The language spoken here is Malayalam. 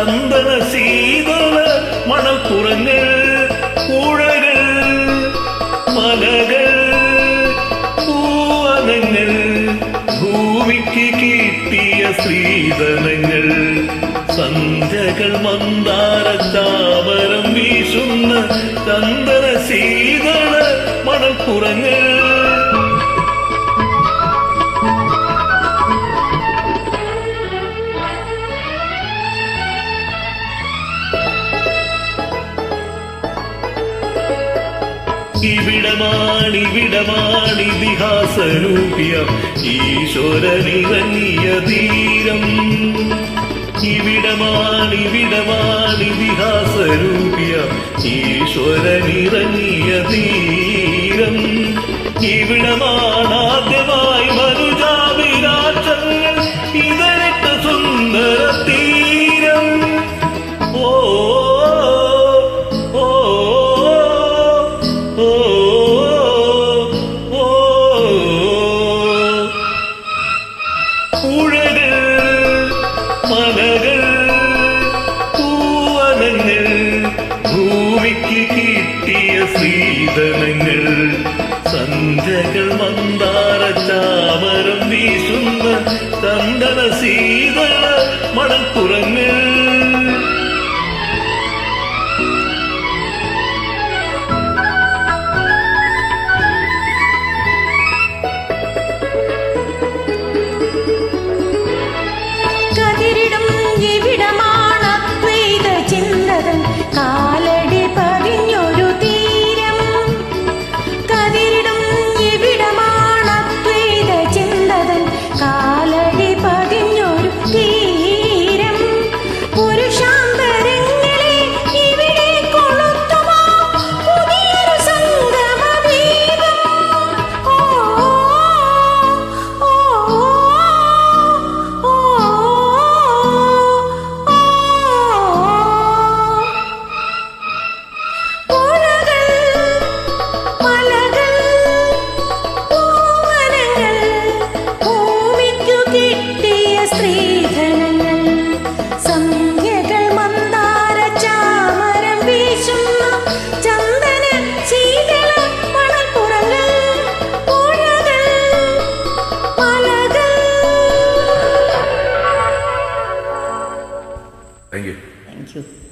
ചന്ദന ശീതള മണക്കുറങ്ങൾ പുഴകൾ മലകൾ പൂവനങ്ങൾ. ഭൂമിക്ക് കീട്ടിയ സ്ത്രീധനങ്ങൾ സന്ധ്യകൾ മന്ദാര താമരം വീശുന്ന ചന്ദന ശീതള മണക്കുറങ്ങൾ ഇവിടമാണിവിടമാണിതിഹാസരൂപ്യം ഈശ്വരനിവനിയ തീരം. ഇവിടമാണിവിടമാണിതിഹാസരൂപ്യം ഈശ്വരനിവനിയ തീരം. ഇവിടമാണ உழகள் மலகள் பூவனங்கள் ഭൂമിക്ക് കിട്ടിയ സീതനങ്ങൾ സന്ധ്യകൾ മന്ദാര ചാമരം വീശുന്ന ചന്ദന സീതള മണപ്പുറങ്ങൾ you.